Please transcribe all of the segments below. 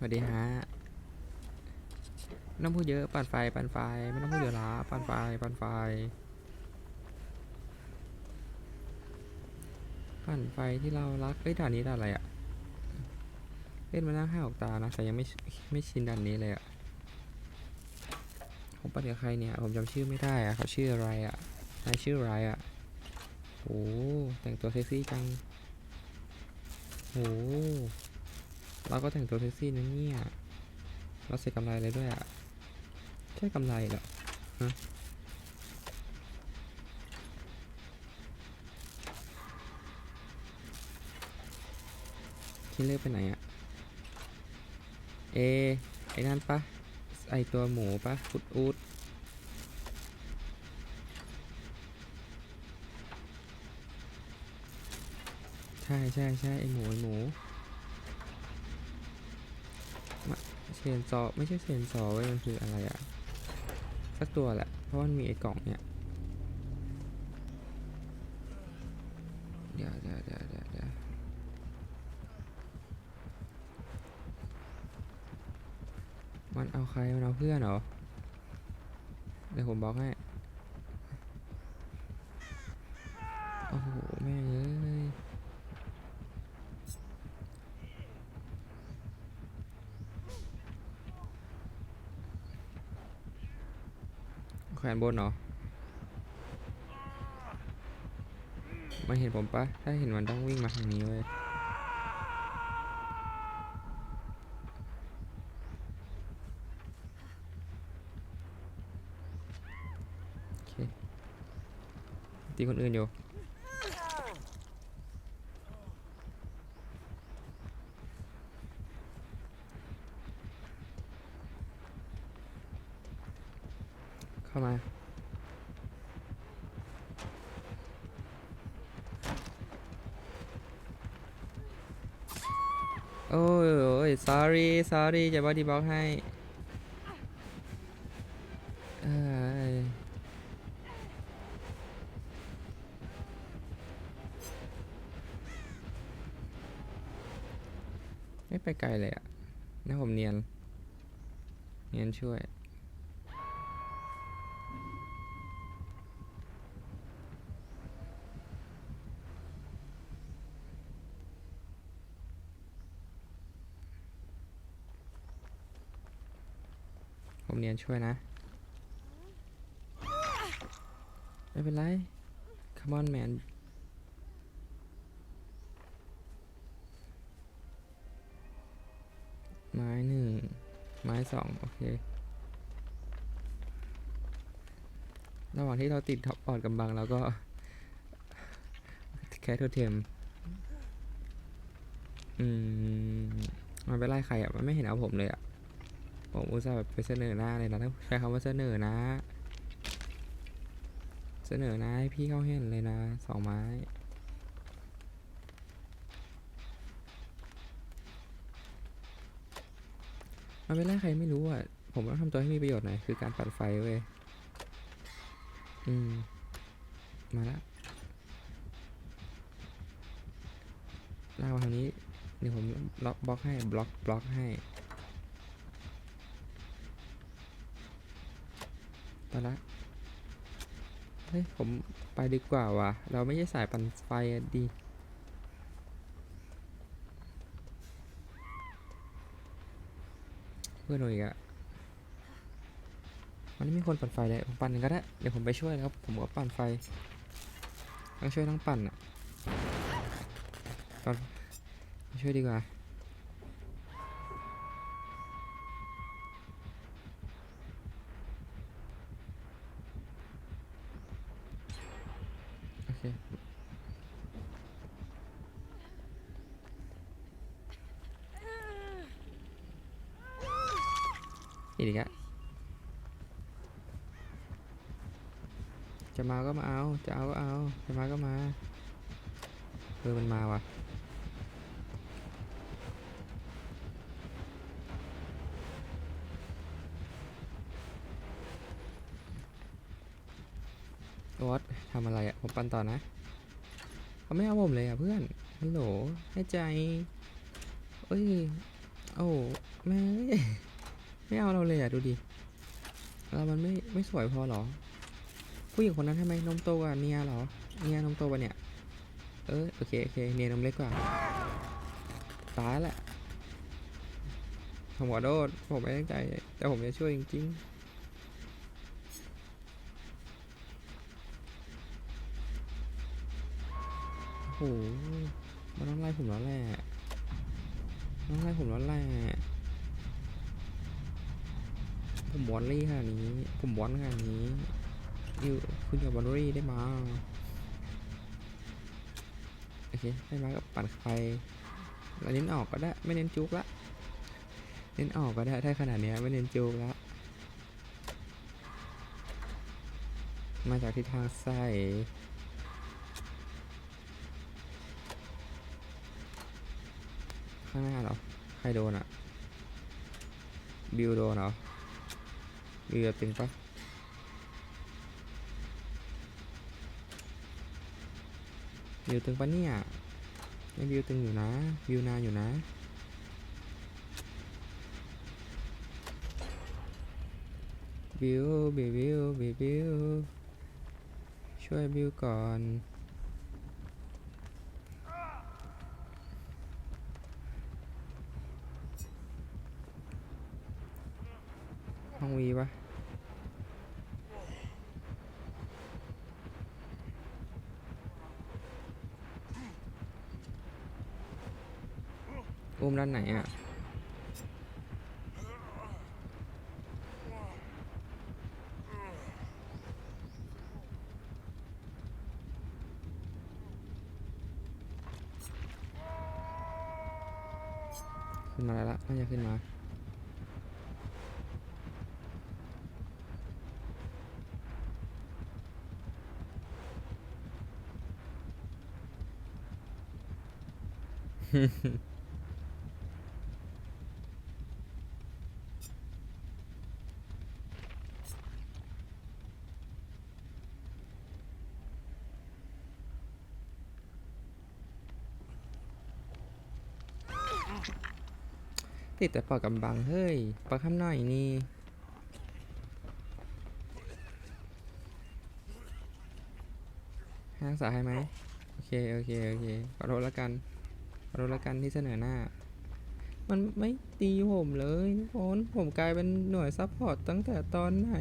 สวัสดีฮะไม่ต้องพูดเยอะปั่นไฟปั่นไฟไม่ต้องพูดเยอะละปั่นไฟปั่นไฟปั่นไฟที่เรารักเอ้ยด่านนี้ด่านอะไรอะเล่นมาหน้าห้าออกตานะแต่ยังไม่ไม่ชินด่านนี้เลยอะผมปั่นกับใครเนี่ยผมจำชื่อไม่ได้อะเขาชื่ออะไรอะนายชื่ออะไรอะโอ้แต่งตัวเซ็กซี่จังโอ้ เราก็แต่งตัวเซ็กซี่นะเนี่ยเราใส่กำไรเลยด้วยอะใช่กำไรเหรอฮะคิดเลือกไปไหนอะเอ ไอ้นั่นปะ ไอตัวหมูปะฟุดอูดใช่ใช่ใช่ไอหมูไอหมู เชนซอไม่ใช่เชนซอเว้ยมันคืออะไรอะสักตัวแหละ เพราะมันมีไอ้กล่องเนี่ยเดี๋ยวเดี๋ยวเดี๋ยวเดี๋ยวเดี๋ยวมันเอาใคร มันเอาเพื่อนเหรอ เดี๋ยวผมบล็อกให้ โอ้โห แม่งเอ้ย แขวนบนเหรอมันเห็นผมปะถ้าเห็นมันต้องวิ่งมาทางนี้เว้ยตีคนอื่นอยู่ามาโอ้ยโอ้ย sorry sorry จะบอดี้บล็อกให้ไม่ไปไกลเลยอะนะผมเนียน เนียนช่วย ผมเนียนช่วยนะ ไม่เป็นไร come on man ไม้หนึ่งไม้สองโอเค ระหว่างที่เราติดท็อปออดกำบังเราก็ แคทโทเทมอืมมันไปไล่ใครอะ มันไม่เห็นเอาผมเลยอะ ผมอุตส่าห์แบบไปเสนอหน้าเลยนะต้องใช้คำว่าเสนอนะ เสนอหน้าให้พี่เขาเห็นเลยนะสองไม้มันเป็นไรใครไม่รู้อะ ผมต้องทำตัวให้มีประโยชน์หน่อย คือการปั่นไฟเว้ย อืม มาแล้วลากมาทางนี้เดี๋ยวผมล็อกบล็อกให้ บล็อก บล็อกให้ ไปละเฮ้ย ผมไปดีกว่าวะเราไม่ใช่สายปั่นไฟดีเพื่อนหนูอีกอะมันไม่มีคนปั่นไฟเลยผมปั่นเองก็ได้ เดี๋ยวผมไปช่วยครับ ผมก็ปั่นไฟต้องช่วยทั้งปั่นอะก่อนช่วยดีกว่า โอเค อีกอะ จะมาก็มาเอา จะเอาก็เอา จะมาก็มา เออ มันมาว่ะ วอตทำอะไรอะผมปั่นต่อนะเขาไม่เอาผมเลยอะเพื่อน ฮัลโหลให้ใจ เอ้ย โอ้แม่ไม่เอาเราเลยอะดูดิ เรามันไม่ไม่สวยพอหรอ ผู้หญิงคนนั้นทำไมนมโตกว่าเนียเหรอ เนียนมโตกว่าเนี่ย เออโอเคโอเคเนียนมเล็กกว่า ตายละผมขอโทษผมไม่ตั้งใจ แต่ผมจะช่วยจริงๆโอ้โหมันต้องไล่ผมแล้วแหละนต้องไล่ผมแล้วแหละ ผมวอนรี่ขนาดนี้ ผมวอนขนาดนี้ อยู่คุณอย่าวอนรี่ได้มาโอเคได้มากับปั่นไฟเราเน้นออกก็ได้ไม่เน้นจุกละเน้นออกก็ได้ถ้าขนาดเนี้ยไม่เน้นจุกละมาจากทิศทางใส่ข้างหน้าเหรอใครโดนอะบิวโดนเหรอบิวจะตึงปะ บิวตึงปะเนี่ยยังบิวตึงอยู่นะบิวนานอยู่นะบิวบิวบิวบิวบิวช่วยบิวก่อนห้องวีปะ อุ้มด้านไหนอะขึ้นมาแล้วละน่าจะขึ้นมา ติดแต่ปอกกำบัง เฮ้ยปอกคำหน่อยนี่ห้รักษาให้ไหมโอเค โอเค โอเคขอโทษล้วกันขอโทษล้วกันที่เสนอหน้า มันไม่ตีผมเลยทุกคนผมกลายเป็นหน่วยซัพพอร์ตตั้งแต่ตอนไหน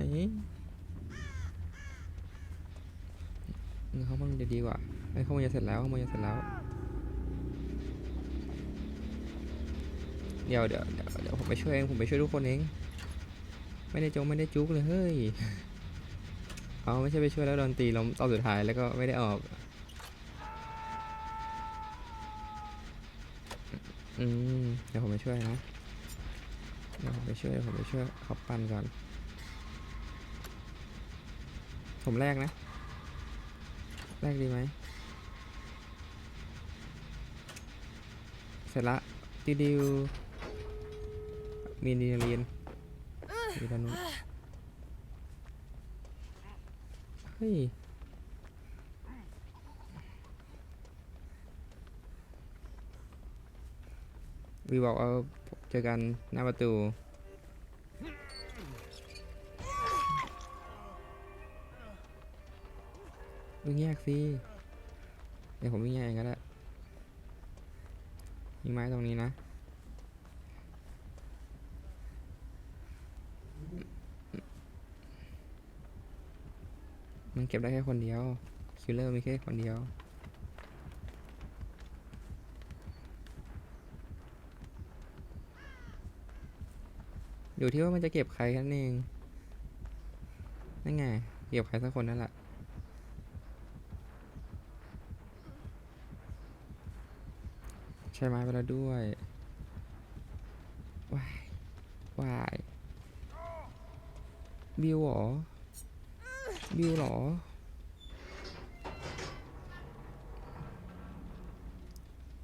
เออเขามันจะดีกว่าไอ้เขามันจะเสร็จแล้วเขามันจะเสร็จแล้ว เดี๋ยวเดี๋ยวเดี๋ยวผมไปช่วยเองผมไปช่วยทุกคนเอง ไม่ได้จงไม่ได้จุกเลยเฮ้ยเอาไม่ใช่ไปช่วยแล้วโดนตีล้มตอนสุดท้ายแล้วก็ไม่ได้ออกอืมเดี๋ยวผมไปช่วยนะเดี๋ยวผมไปช่วยเดี๋ยวผมไปช่วยเขาปั้นก่อน ผมแรกนะ แรกดีไหมเสร็จละดิวดิว มีนีเรียนมีด้านนู้นเฮ้ยวีบอกเอาเจอกันหน้าประตูวิ่งแยกสิเดี๋ยวผมวิ่งแยกเองก็ได้ยิงไม้ตรงนี้นะ มันเก็บได้แค่คนเดียว คิลเลอร์มีแค่คนเดียว อยู่ที่ว่ามันจะเก็บใครแค่นั้นเอง นั่นไง เก็บใครสักคนนั่นแหละใช้ไม้ไปแล้วด้วยว้ายว้ายบิวหรอ บิวหรอ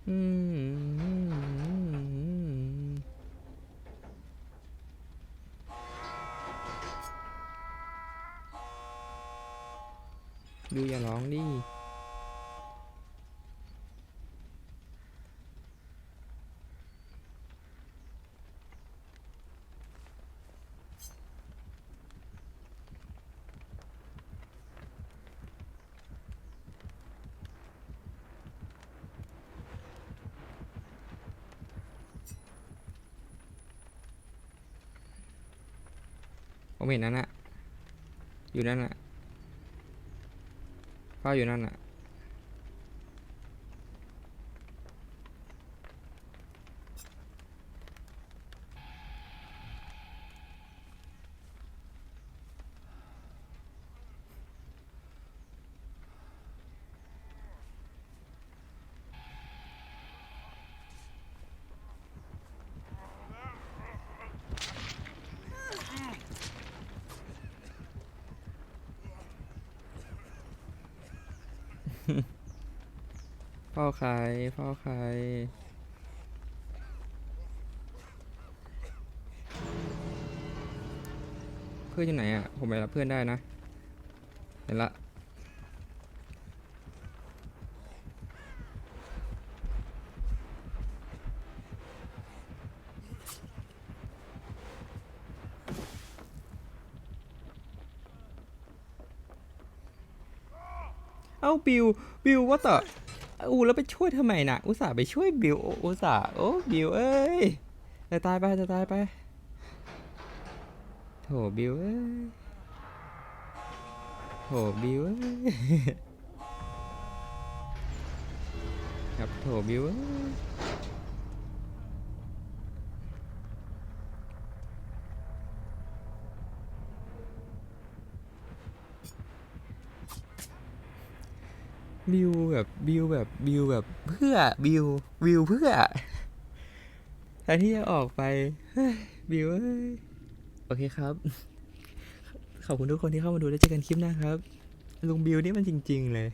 อืมบิวอย่าร้องดิ ผมเห็นนั่นอะอยู่นั่นอะเฝ้าอยู่นั่นอะ เฝ้าใครเฝ้าใครเพื่อนอยู่ไหนอะ ผมไปรับเพื่อนได้นะ เห็นละเอ้าบิวบิวว่าต่ อูแล้วไปช่วยทำไมนะอุตส่าห์ไปช่วยบิวออุตส่าห์โอ้บิวเอ้ยจะตายไปจะตายไปโถบิวเอ้ยโถบิวเอ้ยครับโถบิวเอ้ย บิวแบบบิวแบบบิวแบบเพื่อบิวบิวเพื่อแทนที่จะออกไปบิวโอเคครับ ขอบคุณทุกคนที่เข้ามาดูแล้วเจอกันคลิปหน้าครับ ลุงบิวนี่มันจริง ๆ เลย